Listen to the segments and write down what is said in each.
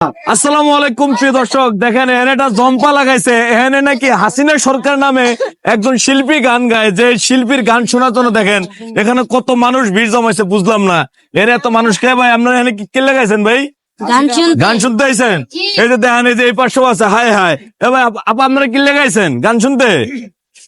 আসসালামু আলাইকুম প্রিয় দর্শক। দেখেন এখানে একটা জম্পা লাগাইছে। এখানে নাকি হাসিনা সরকার নামে একজন শিল্পী গান গায়। যে শিল্পীর গান শোনার জন্য দেখেন এখানে কত মানুষ ভিড় জমাইছে বুঝলাম না। এর এত মানুষ কে ভাই? আপনারা এখানে কি লাগাইছেন ভাই? গান শুনতে। আইছেন? এই যে দেখেন এই যে এই পাশেও আছে। হায় হায়। এ ভাই আপ- আপা আপনারা কি লাগাইছেন গান শুনতে?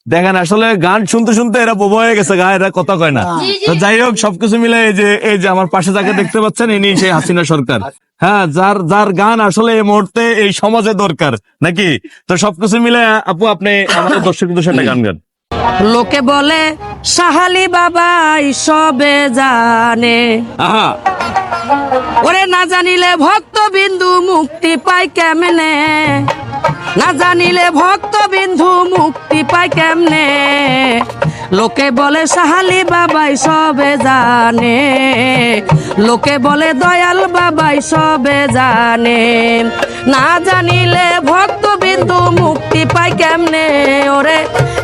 দেখেন আসলে গান শুনতে শুনতে এরা বোবা হয়ে গেছে গা এরা কথা কয় না। তো যাই হোক সবকিছু মিলে এই যে এই যে আমার পাশে যাকে দেখতে পাচ্ছেন ইনি সেই হাসিনা সরকার। হ্যাঁ যার যার গান আসলে এই মুহূর্তে এই সমাজে দরকার নাকি? তো সবকিছু মিলে আপু আপনি আমাদের দর্শকদের সাথে গান গান। লোকে বলে সাহালি বাবাই সবে জানে। আহা। ওরে না জানিলে ভক্ত বিন্দু মুক্তি পায় কেমনে? না জানিলে ভক্ত বিন্দু মুক্তি পায় কেমনে? লোকে বলে সাহালি বাবাই সবে জানে। লোকে বলে দয়াল বাবাই সবে জানে। না জানিলে ভক্ত বিন্দু মুক্তি পায় কেমনে? ওরে,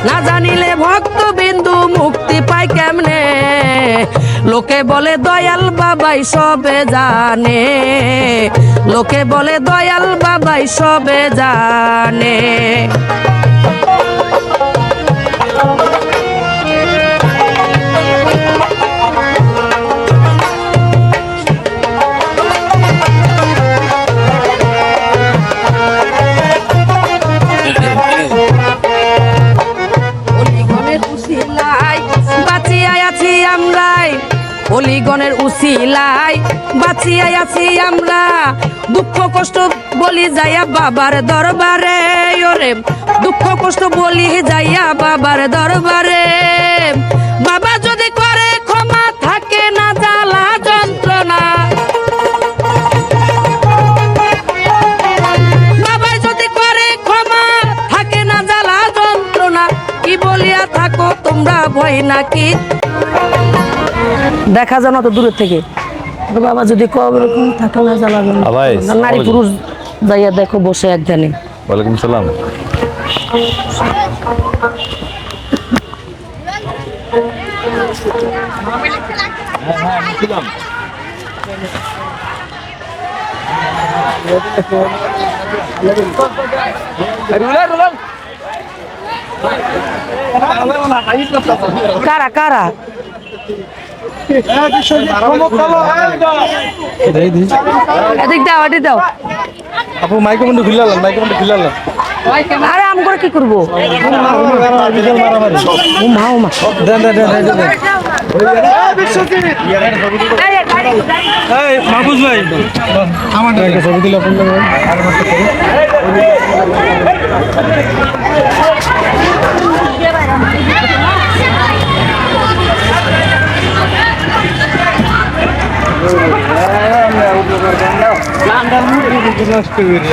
না জানিলে ভক্ত বিন্দু মুক্তি পায় কেমনে? লোকে বলে দয়াল বাবাই সবে জানে। লোকে বলে দয়াল বাবাই সবে জানে। অলিগণের উসিলাই বাঁচিয়া আছি আমরা, দুঃখ কষ্ট বলি যাইয়া বাবার দরবারে। ওরে, দুঃখ কষ্ট বলি যাইয়া বাবার দরবারে। বাবা যদি করে ক্ষমা থাকে না, জ্বালা যন্ত্রণা। বাবাই যদি করে ক্ষমা থাকে না, জ্বালা যন্ত্রণা। কি বলিয়া থাকো তোমরা ভয় নাকি? দেখা যায় না তো দূরের থেকে। বাবা যদি কবে এরকম থাকে না জ্বালা যন্ত্রণা। ভাই, নারী পুরুষ যাইয়া দেখো বসে একখানে ওয়ালাইকুম সালাম। কারা কারা? এদিক দাও এদিক দাও। আপু মাইক্রোফোনটা খুললাম মাইক্রোফোনটা খুললাম আরে আম করে কি করব? উমা উমা দেন দেন দেন। দেন দেন মাহফুজ ভাই। আমার ছবি দিলে নষ্ট করে